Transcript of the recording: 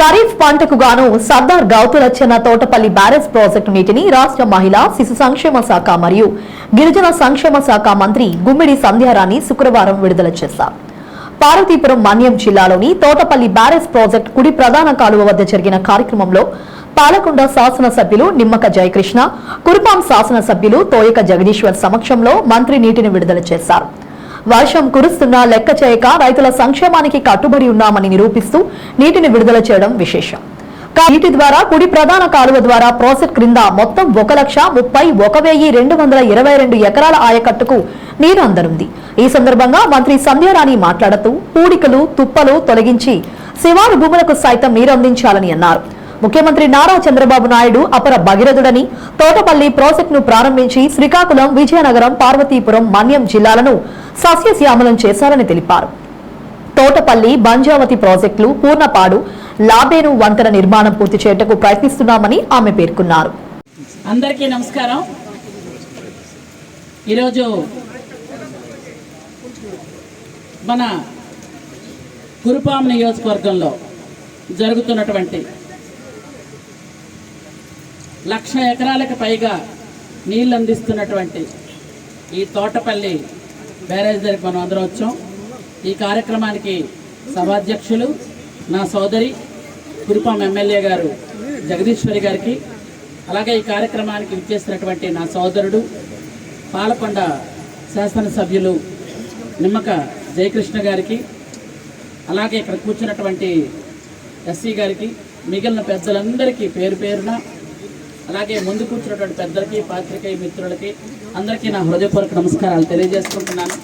ఖరీఫ్ పంటకు గాను Sardar Gouthu Latchanna Thotapalli barrage project నీటిని రాష్ట్ర మహిళా శిశు సంక్షేమ శాఖ మరియు గిరిజన సంక్షేమ శాఖ మంత్రి గుమ్మిడి సంధ్యారాణి శుక్రవారం విడుదల చేశారు. పార్వతీపురం మన్యం జిల్లాలోని తోటపల్లి బ్యారేజ్ ప్రాజెక్టు కుడి ప్రధాన కాలువ వద్ద జరిగిన కార్యక్రమంలో పాలకొండ శాసనసభ్యులు నిమ్మక జయకృష్ణ కురుపాం శాసనసభ్యులు తోయక జగదీశ్వర్ సమక్షంలో మంత్రి నీటిని విడుదల చేశారు. వర్షం కురుస్తున్నా లెక్క చేయక రైతుల సంక్షేమానికి కట్టుబడి ఉన్నామని నిరూపిస్తూ నీటిని విడుదల చేయడం విశేషం. నీటి ద్వారా కుడి ప్రధాన కాలువ ద్వారా ప్రాజెక్ట్ క్రింద మొత్తం ఒక లక్ష ముప్పై ఒక వెయ్యి రెండు వందల ఇరవై రెండు ఎకరాల ఆయకట్టుకు నీరు అందనుంది. ఈ సందర్భంగా మంత్రి సంధ్యారాణి మాట్లాడుతూ పూడికలు తుప్పలు తొలగించి శివారు భూములకు సైతం నీరు అందించాలని అన్నారు. ముఖ్యమంత్రి నారా చంద్రబాబు నాయుడు అపర భగీరథుడని తోటపల్లి ప్రాజెక్టును ప్రారంభించి శ్రీకాకుళం విజయనగరం పార్వతీపురం మన్యం జిల్లాలను సస్యశ్యామలం చేశారని తెలిపారు. తోటపల్లి బంజావతి ప్రాజెక్టులు పూర్ణపాడు లాబేను వంతెన నిర్మాణం పూర్తి చేయటకు ప్రయత్నిస్తున్నామని ఆమె పేర్కొన్నారు. అందరికీ నమస్కారం. ఈరోజు మన కురుపాం నియోజకవర్గంలో జరుగుతున్నటువంటి లక్ష ఎకరాలకు పైగా నీళ్ళు అందిస్తున్నటువంటి ఈ తోటపల్లి బ్యారేజ్ దగ్గరికి మనం అందరం వచ్చాం. ఈ కార్యక్రమానికి సభాధ్యక్షులు నా సోదరి కురుపాం ఎమ్మెల్యే గారు జగదీశ్వరి గారికి అలాగే ఈ కార్యక్రమానికి విచ్చేసినటువంటి నా సోదరుడు పాలకొండ శాసనసభ్యులు నిమ్మక జయకృష్ణ గారికి అలాగే ఇక్కడ కూర్చున్నటువంటి ఎస్సీ గారికి మిగిలిన పెద్దలందరికీ పేరు పేరున అలాగే ముందు కూర్చున్నటువంటి పెద్దలకి పాత్రికేయ మిత్రులకి అందరికీ నా హృదయపూర్వక నమస్కారాలు తెలియజేసుకుంటున్నాను.